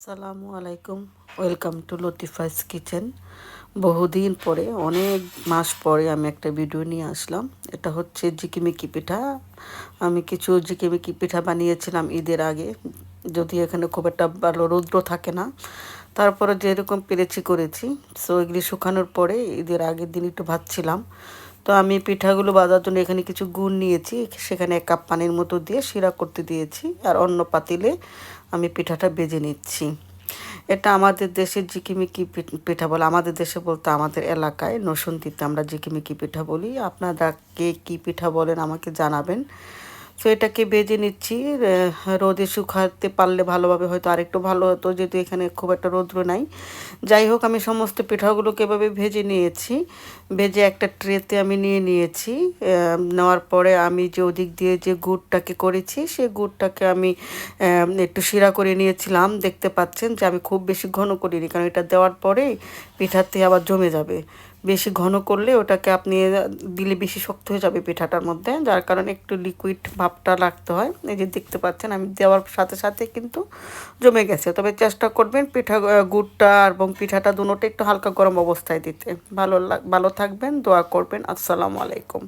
আসসালামু আলাইকুম। Welcome to লতিফাইস kitchen বহুদিন পরে, অনেক মাস পরে আমি একটা ভিডিও নিয়ে আসলাম। এটা হচ্ছে জিকিমিকি পিঠা। আমি কিছু জিকিমিকি পিঠা বানিয়েছিলাম ঈদের আগে। যদি এখানে খুব একটা ভালো রৌদ্র থাকে না তারপরে যেরকম পেরেছি করেছি। সো এগুলি শুকানোর পরে ঈদের আগের দিন একটু ভাবছিলাম তো আমি পিঠাগুলো বাজার জন্য এখানে কিছু গুড় নিয়েছি। সেখানে এক কাপ পানির মতো দিয়ে শিরা করতে দিয়েছি। আর অন্য পাতিলে আমি পিঠাটা বেজে নিচ্ছি। এটা আমাদের দেশের জিকিমিকি পিঠা বলে। আমাদের দেশে বলতে আমাদের এলাকায় নসন্তিতে আমরা জিকিমিকি পিঠা বলি। আপনারা কে কী পিঠা বলেন আমাকে জানাবেন। তো এটাকে বেজে নিচ্ছি রোদে শুকাতে পারলে ভালোভাবে, হয়তো আরেকটু ভালো হতো, যেহেতু এখানে খুব একটা রৌদ্র নাই। যাই হোক, আমি সমস্ত পিঠাগুলোকে এভাবে ভেজে নিয়েছি। ভেজে একটা ট্রেতে আমি নিয়ে নিয়েছি নেওয়ার পরে আমি যে ওদিক দিয়ে যে গুড়টাকে করেছি সেই গুড়টাকে আমি একটু শিরা করে নিয়েছিলাম। দেখতে পাচ্ছেন যে আমি খুব বেশি ঘন করিনি, কারণ এটা দেওয়ার পরেই পিঠাতে আবার জমে যাবে। বেশি ঘন করলে ওটাকে আপনি দিলে বেশি শক্ত হয়ে যাবে পিঠাটার মধ্যে, যার কারণে একটু লিকুইড ভাবটা লাগতে হয়। এই যে দেখতে পাচ্ছেন, আমি দেওয়ার সাথে সাথে কিন্তু জমে গেছে। তবে চেষ্টা করবেন পিঠা গুড়টা এবং পিঠাটা দুটোটা একটু হালকা গরম অবস্থায় দিতে। ভালো ভালো থাকবেন, দোয়া করবেন। আসসালামু আলাইকুম।